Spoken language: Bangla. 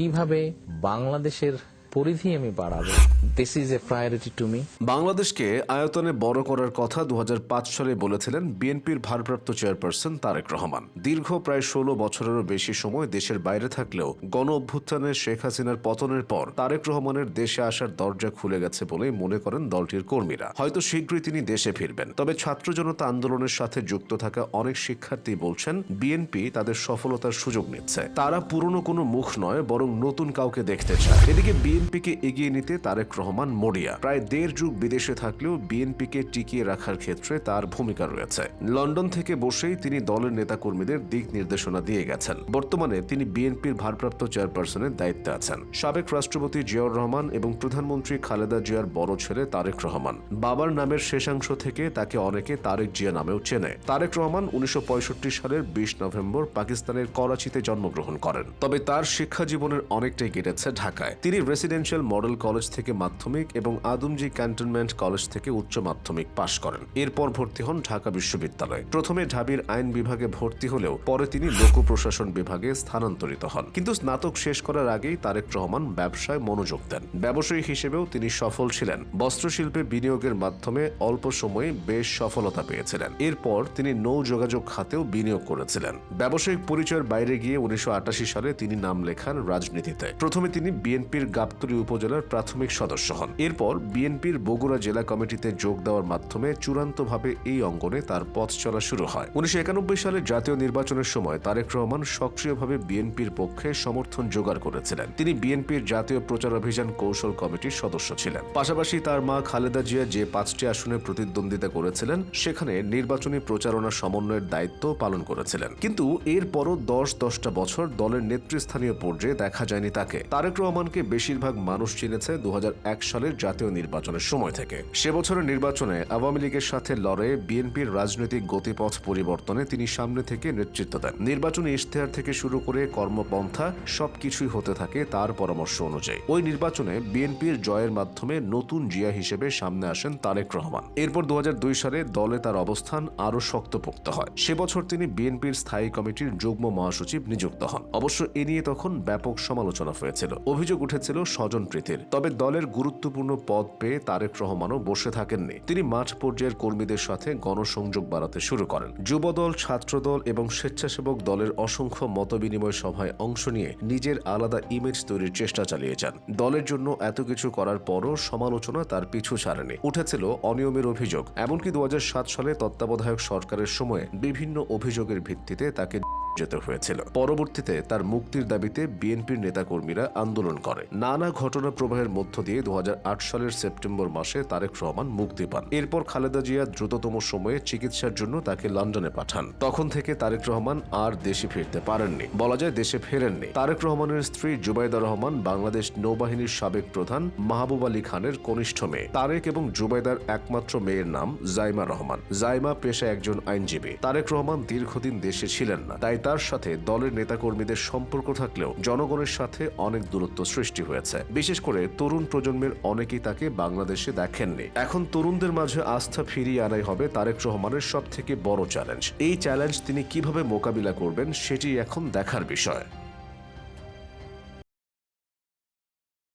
কীভাবে বাংলাদেশের পরিধি আমি বাড়াবো। This is a priority to me বাংলাদেশকে আয়তনে বড় করার কথা দু সালে বলেছিলেন বিএনপির ভারপ্রাপ্ত চেয়ারপারসন তারেক রহমান। দীর্ঘ প্রায় ষোলো বছরেরও বেশি সময় দেশের বাইরে থাকলেও গণ অভ্যুত্থানে শেখ হাসিনার পতনের পর তারেক রহমানের দেশে আসার দরজা খুলে গেছে বলেই মনে করেন দলটির কর্মীরা। হয়তো শীঘ্রই তিনি দেশে ফিরবেন। তবে ছাত্র জনতা আন্দোলনের সাথে যুক্ত থাকা অনেক শিক্ষার্থী বলছেন, বিএনপি তাদের সফলতার সুযোগ নিচ্ছে। তারা পুরনো কোনো মুখ নয়, বরং নতুন কাউকে দেখতে চায়। এদিকে বিএনপিকে এগিয়ে নিতে তারেক রহমান মরিয়া। প্রায় দেড় যুগ বিদেশে থাকলেও বিএনপিকে টিকিয়ে রাখার ক্ষেত্রে তার ভূমিকা রয়েছে। লন্ডন থেকে বসেই তিনি দলের নেতাকর্মীদের দিক নির্দেশনা দিয়ে গেছেন। বর্তমানে তিনি বিএনপির ভারপ্রাপ্ত চেয়ারপারসনের দায়িত্বে আছেন। সাবেক রাষ্ট্রপতি জিয়াউর রহমান এবং প্রধানমন্ত্রী খালেদা জিয়ার বড় ছেলে তারেক রহমান। বাবার নামের শেষাংশ থেকে তাকে অনেকে তারেক জিয়া নামেও চেনে। তারেক রহমান উনিশশো পঁয়ষট্টি সালের বিশ নভেম্বর পাকিস্তানের করাচিতে জন্মগ্রহণ করেন। তবে তার শিক্ষা জীবনের অনেকটাই কেটেছে ঢাকায়। তিনি রেসিডেন্সিয়াল মডেল কলেজ থেকে মাধ্যমিক এবং আদমজি ক্যান্টনমেন্ট কলেজ থেকে উচ্চ মাধ্যমিক পাশ করেন। এরপর ভর্তি হন ঢাকা বিশ্ববিদ্যালয়ে। প্রথমে ঢাবির আইন বিভাগে ভর্তি হলেও পরে তিনি লোক প্রশাসন বিভাগে স্থানান্তরিত হন। কিন্তু স্নাতক শেষ করার আগেই তারেক রহমান ব্যবসায় মনোযোগ দেন। ব্যবসায়ী হিসেবেও তিনি সফল ছিলেন। বস্ত্রশিল্পে বিনিয়োগের মাধ্যমে অল্প সময়ে বেশ সফলতা পেয়েছিলেন। এরপর তিনি নৌ যোগাযোগ খাতেও বিনিয়োগ করেছিলেন। ব্যবসায়িক পরিচয়ের বাইরে গিয়ে উনিশশো আটাশি সালে তিনি নাম লেখান রাজনীতিতে। প্রথমে তিনি বিএনপির গাবতলী উপজেলার প্রাথমিক সদস্য হন। এরপর বিএনপির বগুড়া জেলা কমিটিতে যোগ দেওয়ার মাধ্যমে চূড়ান্তভাবে এই অঙ্গনে তার পথ চলা শুরু হয়। উনিশশো একানব্বই সালে জাতীয় নির্বাচনের সময় তারেক রহমান সক্রিয়ভাবে বিএনপির পক্ষে সমর্থন জোগাড় করেছিলেন। তিনি বিএনপির জাতীয় প্রচার অভিযান কৌশল কমিটির সদস্য ছিলেন। পাশাপাশি তার মা খালেদা জিয়া যে পাঁচটি আসনে প্রতিদ্বন্দ্বিতা করেছিলেন, সেখানে নির্বাচনী প্রচারণা সমন্বয়ের দায়িত্ব পালন করেছিলেন। কিন্তু এরপরও দশ দশটা বছর দলের নেতৃস্থানীয় পর্যায়ে দেখা যায়নি তাকে। তারেক রহমানকে বেশিরভাগ মানুষ চিনেছে দু হাজার এক সালের জাতীয় নির্বাচনের সময় থেকে। সে বছরের নির্বাচনে আওয়ামী লীগের সাথে লড়ে বিএনপির রাজনৈতিক গতিপথ পরিবর্তনে তিনি সামনে থেকে নেতৃত্ব দেন। নির্বাচনী ইশতেহার থেকে শুরু করে কর্মপন্থা সবকিছুই হতে থাকে তার পরামর্শ অনুযায়ী। ওই নির্বাচনে বিএনপির জয়ের মাধ্যমে নতুন জিয়া হিসেবে সামনে আসেন তারেক রহমান। এরপর দু হাজার দুই সালে দলে তার অবস্থান আরও শক্তপোক্ত হয়। সে বছর তিনি বিএনপির স্থায়ী কমিটির যুগ্ম মহাসচিব নিযুক্ত হন। অবশ্য এ নিয়ে তখন ব্যাপক সমালোচনা হয়েছিল। অভিযোগ উঠেছিল স্বজন প্রীতির। তবে দলের গুরুত্বপূর্ণ পদ পেয়ে তারেক রহমানও বসে থাকেননি। তিনি মাঠ পর্যায়ের কর্মীদের সাথে গণসংযোগ বাড়াতে শুরু করেন। যুবদল, ছাত্রদল এবং স্বেচ্ছাসেবক দলের অসংখ্য মতবিনিময় সভায় অংশ নিয়ে নিজের আলাদা ইমেজ তৈরির চেষ্টা চালিয়ে যান। দলের জন্য এত কিছু করার পরও সমালোচনা তার পিছু ছাড়েনি। উঠেছিল অনিয়মের অভিযোগ। এমনকি দু হাজার সাত সালে তত্ত্বাবধায়ক সরকারের সময়ে বিভিন্ন অভিযোগের ভিত্তিতে তাকে যেতে হয়েছিল। পরবর্তীতে তার মুক্তির দাবিতে বিএনপির নেতাকর্মীরা আন্দোলন করে। নানা ঘটনা প্রবাহের মধ্য দিয়ে দু সালের সেপ্টেম্বর মাসে তারেক রহমান মুক্তি পান। এরপর খালেদা জিয়া দ্রুততম সময়ে চিকিৎসার জন্য তাকে লন্ডনে পাঠান। তখন থেকে তারেক রহমান আর দেশে ফিরতে পারেননি। বলা যায় দেশে ফেরেননি। তারেক রহমানের স্ত্রী জুবাইদা রহমান বাংলাদেশ নৌবাহিনীর সাবেক প্রধান মাহবুব আলী খানের কনিষ্ঠ মেয়ে। তারেক এবং জুবাইদার একমাত্র মেয়ের নাম জাইমা রহমান। জাইমা পেশা একজন আইনজীবী। তারেক রহমান দীর্ঘদিন দেশে ছিলেন না। তাই তার সাথে দলের নেতাকর্মীদের সম্পর্ক থাকলেও জনগণের সাথে অনেক দূরত্ব সৃষ্টি হয়েছে। বিশেষ করে তরুণ প্রজন্মের অনেকেই তাকে বাংলাদেশে দেখেননি। এখন তরুণদের মাঝে আস্থা ফিরিয়ে আনাই হবে তারেক রহমানের সব থেকে বড় চ্যালেঞ্জ এই চ্যালেঞ্জ তিনি কীভাবে মোকাবিলা করবেন সেটি এখন দেখার বিষয়।